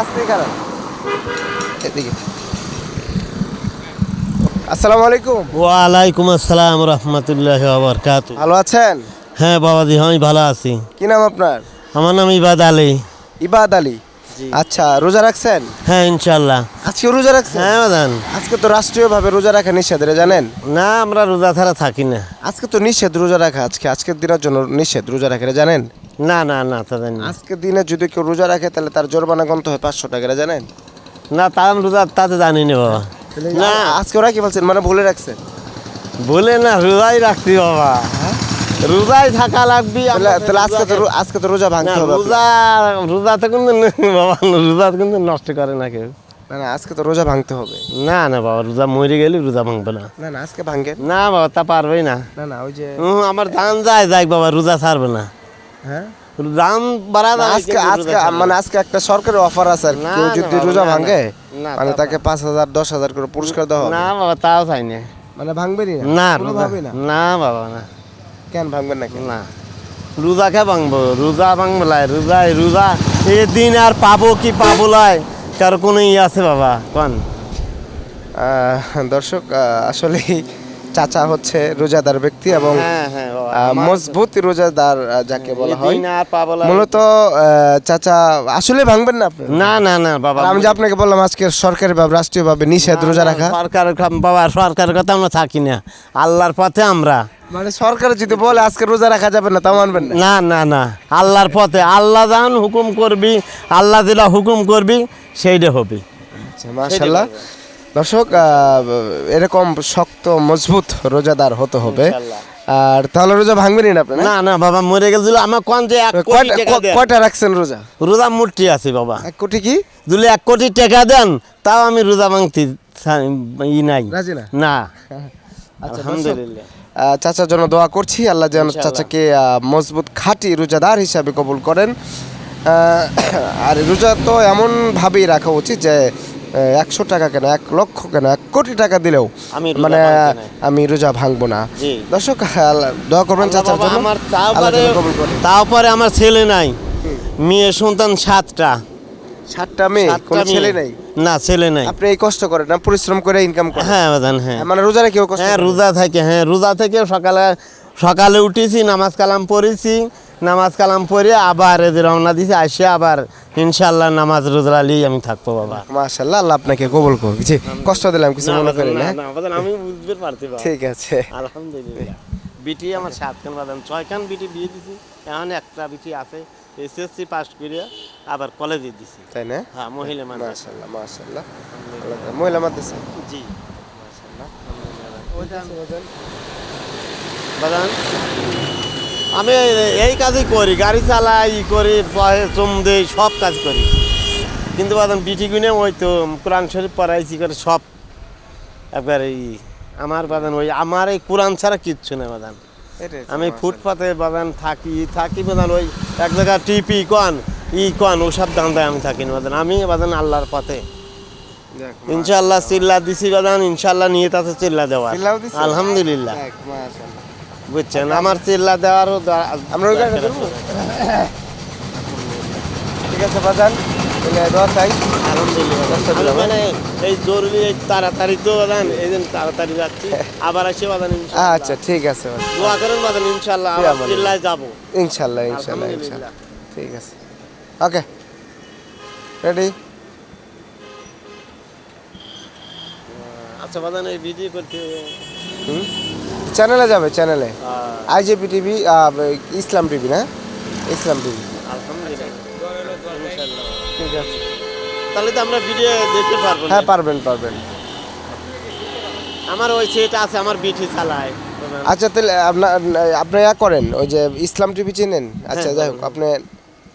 আসতে খারাপ এদিকে। আসসালামু আলাইকুম। ওয়ালাইকুম আসসালাম রহমতুল্লাহ বরকাত। ভালো আছেন? হ্যাঁ বাবাজি আমি ভালো আছি। কি নাম আপনার? আমার নাম ইবাদ আলী। ইবাদ আলী? আচ্ছা রোজা রাখছেন? হ্যাঁ ইনশাল্লাহ আজকে রোজা রাখছেন? হ্যাঁ বাদান। আজকে তো রাষ্ট্রীয়ভাবে রোজা রাখা নিষেধ রে জানেন? না আমরা রোজা ছাড়া থাকি না। আজকে তো নিষেধ রোজা রাখা আজকে। আজকের দিনের জন্য নিষেধ রোজা রাখা জানেন? না না না তা জানি না। আজকের দিনে যদি কেউ রোজা রাখে তাহলে তার জরিমানা গন্ত হয় পাঁচশো টাকা জানেন? না তা আমি রোজা তাতে জানি না বাবা। না। আজকে ওরা কি বলছেন? মানে ভুলে রাখছেন বলে না রোজাই রাখছি বাবা। রোজাই থাকা লাগবি তাহলে তাহলে আজকে তো রো- আজকে তো রোজা না ভাঙতে হবে রোজা রোজা তো কিন্তু বাবা রোজা কিন্তু নষ্ট করে না কেউ। না না আজকে তো রোজা ভাঙতে হবে। না না বাবা রোজা মরে গেলে রোজা ভাঙবে না। না না আজকে ভাঙেন না বাবা তা পারবেই না। না না ওই যে আমার ধান যায় যাই বাবা রোজা ছাড়বে না। হ্যাঁ? দাম বাড়া আজকে আজকে মানে আজকে একটা সরকারি অফার আছে আর না, কেউ যদি রোজা ভাঙে মানে তাকে পাঁচ হাজার দশ হাজার করে পুরস্কার দেওয়া হবে। না বাবা তাও চাই না। মানে না? না না? বাবা না। কেন ভাঙবেন না না। রোজা কে ভাঙবো? রোজা ভাঙবো লাই রোজা রোজা এদিন আর পাবো কি পাবো লাই? কার কোনো ই আছে বাবা কোন? দর্শক আসলে চাচা হচ্ছে রোজাদার ব্যক্তি এবং হ্যাঁ হ্যাঁ মজবুত রোজাদার যাকে বলা হয়। মূলত চাচা আসলে ভাঙবেন না আপনি? না না না বাবা আমি যে আপনাকে বললাম আজকে সরকারি ভাবে রাষ্ট্রীয় ভাবে নিষেধ রোজা রাখা। সরকার বাবা সরকারের কথা আমরা থাকি না। আল্লাহর পথে আমরা। মানে সরকার যদি বলে আজকে রোজা রাখা যাবে না তা মানবেন না? না না আল্লাহর পথে। আল্লাহ যান হুকুম করবি আল্লাহ যেটা হুকুম করবি সেইটা হবে। আচ্ছা মাশাল্লাহ দর্শক এরকম শক্ত মজবুত রোজাদার হতে হবে। আর তাহলে রোজা ভাঙবেনই না আপনি না? না বাবা মরে গেছিল আমার কোন যে এক কোটি কয়টা টাকা কয়টা রাখছেন রোজা? রোজা মূর্তি আছে বাবা। এক কোটি কি? যদি এক কোটি টাকা দেন তাও আমি রোজা ভাঙতে ই নাই। না? না। আচ্ছা, আলহামদুলিল্লাহ। চাচার জন্য দোয়া করছি। আল্লাহ যেন চাচাকে মজবুত খাঁটি রোজাদার হিসাবে কবুল করেন। আর রোজা তো এমন ভাবেই রাখা উচিত যে একশো টাকা কেন এক লক্ষ কেন এক কোটি টাকা দিলেও মানে আমি রোজা ভাঙবো না। দর্শক দোয়া করবেন চাচার জন্য। আমার তাও আল্লাহ পরে যেন কবুল করেন তাও পরে আমার ছেলে নাই। মেয়ে সন্তান সাতটা। সাতটা মেয়ে? কোনো ছেলে নাই? না ছেলে নাই। আপনি এই কষ্ট করেন না পরিশ্রম করে ইনকাম করেন। হ্যাঁ বাজান হ্যাঁ। মানে রোজা কেউ কষ্ট হ্যাঁ রোজা থেকে হ্যাঁ রোজা থেকে সকালে সকালে উঠেছি নামাজ কালাম পড়েছি। নামাজ কালাম পড়ে আবার এদের রওনা দিছি আসে আবার ইনশাল্লাহ নামাজ রোজা লিয়ে আমি থাকব বাবা মাশাআল্লাহ আল্লাহ আপনাকে কবুল করুক জি কষ্ট দিলাম কিছু মনে করেন না, আমি বুঝতে পারছি ঠিক আছে আলহামদুলিল্লাহ বিটি আমার সাত সাতখান বাদাম ছয় ছয়খান বিটি বিয়ে দিছি এখন একটা বিটি আছে এসএসসি পাস করে আবার কলেজে দিছি তাই না হ্যাঁ মহিলা মানুষ মাশাআল্লাহ মাশাআল্লাহ মহিলা মাদ্রাসা জি বাদান আমি এই কাজই করি গাড়ি চালাই ই করি পয়ে চুম দেই সব কাজ করি। কিন্তু বাদান বিটি গুনে ওই তো কোরআন শরীফ পড়াইছি করে সব। একবার এই আমার বাদান ওই আমার এই কোরআন ছাড়া কিচ্ছু নেই বাদান আমি ফুটপাতে বাগান থাকি থাকি বাদান ওই এক জায়গায় টিপি কন ই কন ওসব দান্দায় আমি থাকি না বাদান আমি বাদান আল্লাহর পথে। ইনশাল্লাহ চিল্লা দিছি বাদান ইনশাল্লাহ নিয়ে তাতে চিল্লা দেওয়া আলহামদুলিল্লাহ। বুঝছেন? আমার চিল্লা দেওয়ারও আমরা ওই গাড়িটা ঠিক আছে বাজান? মানে এই জরুরি এই তাড়াতাড়ি তো বাদান এই দিন তাড়াতাড়ি যাচ্ছি। আবার আসে বাদান আচ্ছা ঠিক আছে। দোয়া করেন বাদান ইনশাল্লাহ যাব। ইনশাল্লাহ ইনশাল্লাহ ইনশাল্লাহ ঠিক আছে। ওকে। রেডি আচ্ছা বাদান এই ভিডিও করতে হুম? চ্যানেলে যাবে চ্যানেলে আইজেপি টিভি ইসলাম টিভি না? ইসলাম টিভি ঠিক আছে। তাহলে তো আমরা ভিডিও দেখতে পারব হ্যাঁ পারবেন পারবেন। আমার ওই সেট আছে আমার বিটি চালায়। আচ্ছা তাহলে আপনার আপনি ইয়া করেন ওই যে ইসলাম টিভি চেনেন? আচ্ছা হ্যাঁ, যাই হোক আপনি